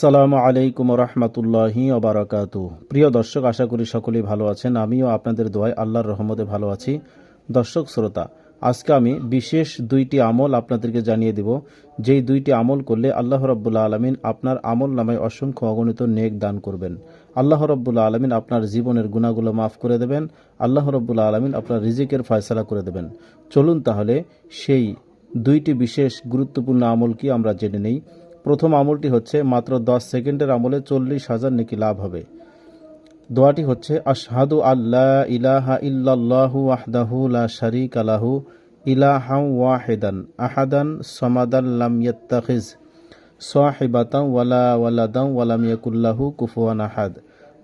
আসসালামু আলাইকুম রহমতুল্লাহি অবরাকাত প্রিয় দর্শক, আশা করি সকলেই ভালো আছেন। আমিও আপনাদের দোয়ায় আল্লাহর রহমতে ভালো আছি। দর্শক, শ্রোতা, আজকে আমি বিশেষ দুইটি আমল আপনাদেরকে জানিয়ে দিব। যেই দুইটি আমল করলে আল্লাহ রব্বুল্লা আলমিন আপনার আমল নামায় অসংখ্য অগণিত নেক দান করবেন। আল্লাহ রব্বুল্লা আলমিন আপনার জীবনের গুণাগুলো মাফ করে দেবেন। আল্লাহ রব্বুল্লা আলমিন আপনার রিজিকের ফয়সলা করে দেবেন। চলুন তাহলে সেই দুইটি বিশেষ গুরুত্বপূর্ণ আমল কি আমরা জেনে নেই। প্রথম আমলটি হচ্ছে মাত্র দশ সেকেন্ডের আমলে চল্লিশ হাজার নাকি লাভ হবে। দোয়াটি হচ্ছে, আশহাদু আল্লাহ ইলাহা ইল্লাল্লাহু ওয়াহদাহু লা শারীকা লাহু ইলাহাম ওয়াহিদান আহাদান সামাদান লাম ইয়াত্তাখিজ সাহিবাতাম ওয়ালা ওয়ালাদাম ওয়ালাম ইয়াকুল্লাহু কুফুয়ান আহাদ।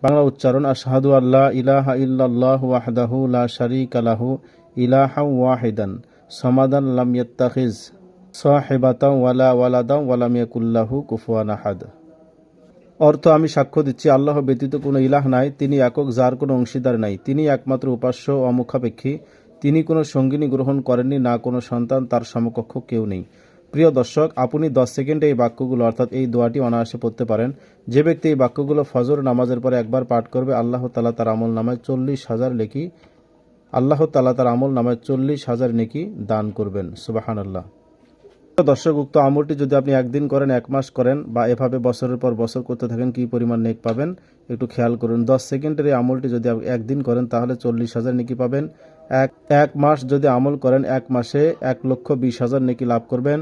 বাংলা উচ্চারণ, আশহাদু আল্লাহ ইলাহা ইল্লাল্লাহু ওয়াহদাহু লা শারীকা লাহু ইলাহাম ওয়াহিদান সামাদান লাম ইয়াত্তাখিজ। ওয়ালা অর্থ আমি সাক্ষ্য দিচ্ছি, আল্লাহ ব্যতীত কোনো ইলাহ নাই, তিনি একক, যার কোনো অংশীদার নাই। তিনি একমাত্র উপাস্য অমুখাপেক্ষী তিনি কোনো সঙ্গিনী গ্রহণ করেননি, না কোনো সন্তান তার সমকক্ষ কেউ নেই। প্রিয় দর্শক, আপনি দশ সেকেন্ডে এই বাক্যগুলো, অর্থাৎ এই দোয়াটি অনায়াসে পড়তে পারেন। যে ব্যক্তি এই বাক্যগুলো ফজর নামাজের পরে একবার পাঠ করবে, আল্লাহ তালা তার আমল নামায় চল্লিশ হাজার লেখি আল্লাহ তালা তার আমল নামায় চল্লিশ হাজার নেকি দান করবেন। সুবাহান আল্লাহ দর্শক, উক্ত আমলটি যদি আপনি একদিন করেন, এক মাস করেন বা এভাবে বছরের পর বছর করতে থাকেন, কি পরিমাণ নেক পাবেন? একটু খেয়াল করুন। দশ সেকেন্ডের এই আমলটি যদি একদিন করেন, তাহলে চল্লিশ হাজার নেকি পাবেন। এক এক মাস যদি আমল করেন, এক মাসে এক লক্ষ বিশ হাজার নেকি লাভ করবেন।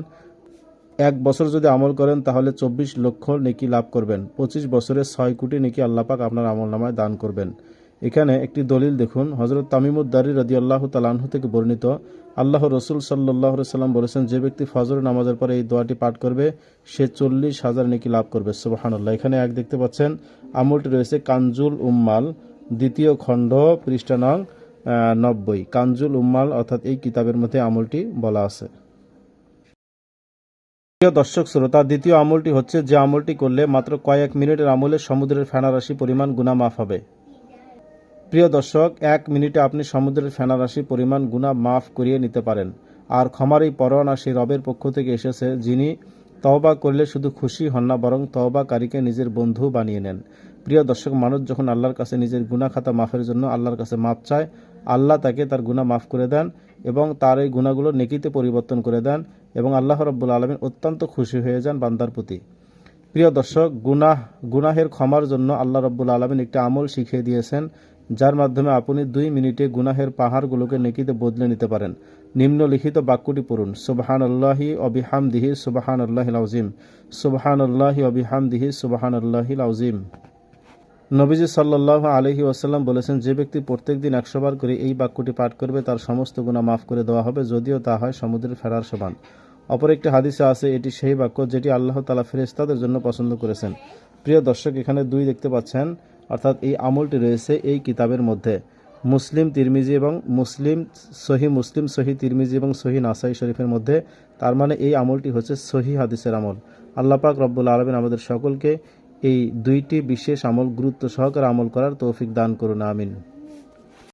এক বছর যদি আমল করেন, তাহলে চব্বিশ লক্ষ নেকি লাভ করবেন। পঁচিশ বছরে ছয় কোটি নেকি আল্লাপাক আপনার আমল নামায় দান করবেন। এখানে একটি দলিল দেখুন। হজরত তামিমুদ্দারি রদি আল্লাহ তালাহু থেকে বর্ণিত, আল্লাহ রসুল সাল্লাহ সাল্লাম বলেছেন, যে ব্যক্তি ফজর নামাজের পরে এই দোয়াটি পাঠ করবে, সে চল্লিশ হাজার নেকি লাভ করবে। সুবাহানুল্লাহ। এখানে এক দেখতে পাচ্ছেন, আমলটি রয়েছে কাঞ্জুল উম্মাল, দ্বিতীয় খণ্ড পৃষ্ঠা নং নব্বই। কাঞ্জুল উম্মাল অর্থাৎ এই কিতাবের মধ্যে আমলটি বলা আছে। দর্শক, শ্রোতা, দ্বিতীয় আমলটি হচ্ছে, যে আমলটি করলে মাত্র কয়েক মিনিটের আমলে সমুদ্রের ফেনারাশি পরিমাণ গুণা মাফ হবে। প্রিয় দর্শক, এক মিনিটে আপনি সমুদ্রের ফেনারাশি পরিমাণ গুণা মাফ করিয়ে নিতে পারেন। আর ক্ষমার এই পরোয়ানা সেই রবের পক্ষ থেকে এসেছে, যিনি তওবা করলে শুধু খুশি হন না, বরং তওবাকারীকে নিজের বন্ধু বানিয়ে নেন। প্রিয় দর্শক, মানুষ যখন আল্লাহর কাছে নিজের গুণা খাতা মাফের জন্য আল্লাহর কাছে মাপ চায়, আল্লাহ তাকে তার গুণা মাফ করে দেন এবং তার এই গুণাগুলো নেকিতে পরিবর্তন করে দেন এবং আল্লাহ রব্বুল আলমিন অত্যন্ত খুশি হয়ে যান বান্দার প্রতি। প্রিয় দর্শক, গুনাহ, গুনাহের ক্ষমার জন্য আল্লাহ রব্বুল আলমিন একটি আমল শিখিয়ে দিয়েছেন যার মাধ্যমে আপনি দুই মিনিটে গুনাহের পাহাড়গুলোকে নেকিতে বদলে নিতে পারেন। নিম্নলিখিত বাক্যটি পড়ুন সুবাহান আল্লাহি অবিহাম দিহি সুবাহান আল্লাহ আউজিম সুবাহান আল্লাহি অবিহাম দিহি সুবাহান আল্লাহিল আউজিম নবীজি সাল্লাহ আলহি ওয়াসাল্লাম বলেছেন, যে ব্যক্তি প্রত্যেক দিন একশো বার করে এই বাক্যটি পাঠ করবে, তার সমস্ত গুণা মাফ করে দেওয়া হবে, যদিও তা হয় সমুদ্রের ফেরার সমান। অপর একটি হাদিসে আছে, এটি সেই বাক্য যেটি আল্লাহ তালা ফেরেস্তাদের জন্য পছন্দ করেছেন। প্রিয় দর্শক, এখানে দুই দেখতে পাচ্ছেন। অর্থাৎ এই আমলটি রয়েছে এই কিতাবের মধ্যে। মুসলিম তিরমিজি এবং মুসলিম সহি মুসলিম সহি তিরমিজি এবং সহি নাসাই শরীফের মধ্যে, তার মানে এই আমলটি হচ্ছে সহি হাদিসের আমল। আল্লাপাক রব্বুল আলমিন আমাদের সকলকে এই দুইটি বিশেষ আমল গুরুত্ব সহকারে আমল করার তৌফিক দান করুন, আমিন।